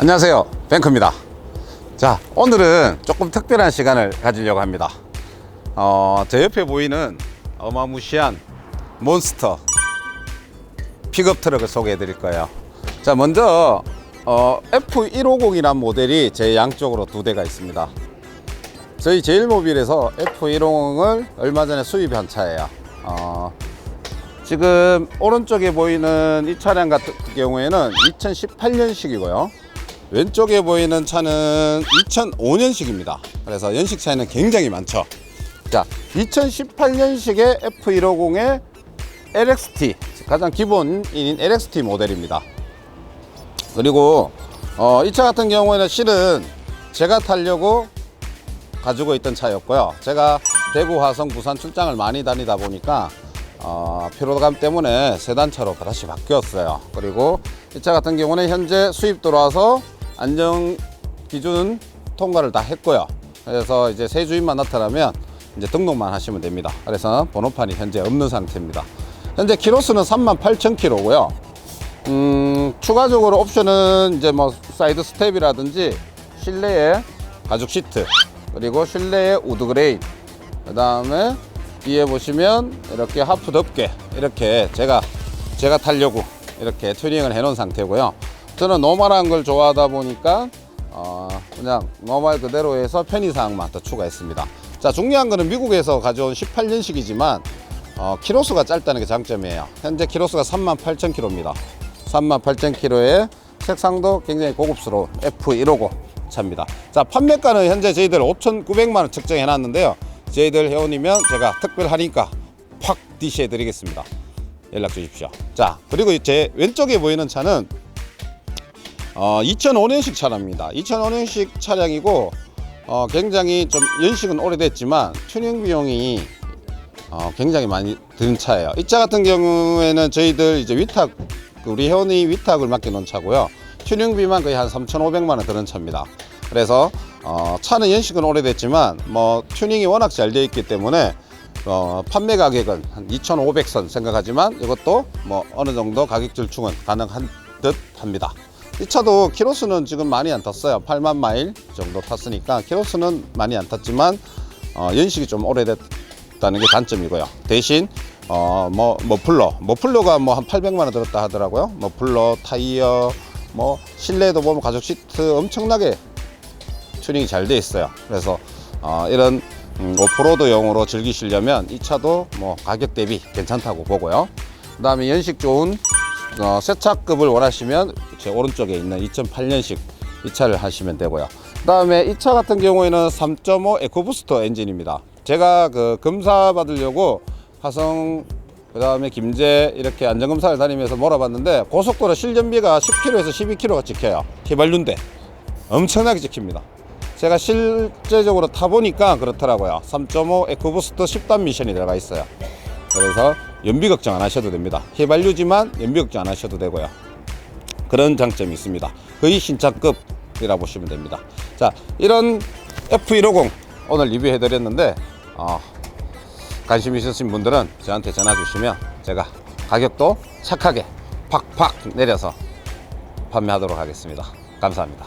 안녕하세요. 뱅크입니다. 자 오늘은 조금 특별한 시간을 가지려고 합니다. 어, 제 옆에 보이는 어마무시한 몬스터 픽업 트럭을 소개해 드릴 거예요. 자 먼저 어, F150이란 모델이 제 양쪽으로 두 대가 있습니다. 저희 제일모빌에서 F150을 얼마 전에 수입한 차예요. 어, 지금 오른쪽에 보이는 이 차량 같은 경우에는 2018년식이고요. 왼쪽에 보이는 차는 2005년식입니다. 그래서 연식 차이는 굉장히 많죠. 자, 2018년식의 F150의 LXT 가장 기본인 LXT 모델입니다. 그리고 어, 이 차 같은 경우에는 실은 제가 타려고 가지고 있던 차였고요. 제가 대구, 화성, 부산 출장을 많이 다니다 보니까 어, 피로감 때문에 세단차로 다시 바뀌었어요. 그리고 이 차 같은 경우는 현재 수입 들어와서 안정 기준 통과를 다 했고요. 그래서 이제 새 주인만 나타나면 이제 등록만 하시면 됩니다. 그래서 번호판이 현재 없는 상태입니다. 현재 키로수는 38,000km고요. 음, 추가적으로 옵션은 이제 뭐 사이드 스텝이라든지 실내에 가죽 시트 그리고 실내에 우드 그레인 그 다음에 뒤에 보시면 이렇게 하프 덮개 이렇게 제가 제가 타려고 이렇게 튜닝을 해 놓은 상태고요 저는 노멀한 걸 좋아하다 보니까 어, 그냥 노멀 그대로 해서 편의사항만 더 추가했습니다 자 중요한 거는 미국에서 가져온 18년식이지만 어, 키로수가 짧다는 게 장점이에요 현재 키로수가 38,000km입니다 38,000km에 색상도 굉장히 고급스러운 F150 차입니다. 자, 판매가는 현재 저희들 5,900만 원 측정해 놨는데요. 저희들 회원이면 제가 특별 할인가 팍 디시해 드리겠습니다. 연락 주십시오. 자, 그리고 제 왼쪽에 보이는 차는 어, 2005년식 차량입니다. 2005년식 차량이고 어, 굉장히 좀 연식은 오래됐지만 튜닝 비용이 어, 굉장히 많이 드는 차예요. 이 차 같은 경우에는 저희들 이제 위탁 우리 회원이 위탁을 맡겨놓은 차고요. 튜닝비만 거의 한 3,500만 원 드는 차입니다. 그래서 어, 차는 연식은 오래됐지만 뭐 튜닝이 워낙 잘 되어 있기 때문에 어, 판매 가격은 한 2,500선 생각하지만 이것도 뭐 어느 정도 가격 절충은 가능한 듯 합니다. 이 차도 키로수는 지금 많이 안 탔어요. 8만 마일 정도 탔으니까 키로수는 많이 안 탔지만 어, 연식이 좀 오래됐다는 게 단점이고요. 대신 어, 뭐 머플러, 머플러가 뭐 한 800만 원 들었다 하더라고요. 머플러, 타이어, 뭐 실내도 보면 가죽 시트 엄청나게 튜닝이 잘 돼 있어요. 그래서 어, 이런 음, 오프로드용으로 즐기시려면 이 차도 뭐 가격 대비 괜찮다고 보고요. 그 다음에 연식 좋은 어, 새 차급을 원하시면 제 오른쪽에 있는 2008년식 이 차를 하시면 되고요. 그 다음에 이 차 같은 경우에는 3.5 에코부스터 엔진입니다. 제가 그 검사 받으려고 화성 그 다음에 김제 이렇게 안전검사를 다니면서 몰아봤는데 고속도로 실전비가 10km에서 12km가 찍혀요. 휘발유인데 엄청나게 찍힙니다. 제가 실제적으로 타보니까 그렇더라고요. 3.5 에코부스터 10단 미션이 들어가 있어요. 그래서 연비 걱정 안 하셔도 됩니다. 휘발유지만 연비 걱정 안 하셔도 되고요. 그런 장점이 있습니다. 거의 신차급이라 보시면 됩니다. 자, 이런 F150 오늘 리뷰해 드렸는데 어, 관심 있으신 분들은 저한테 전화 주시면 제가 가격도 착하게 팍팍 내려서 판매하도록 하겠습니다. 감사합니다.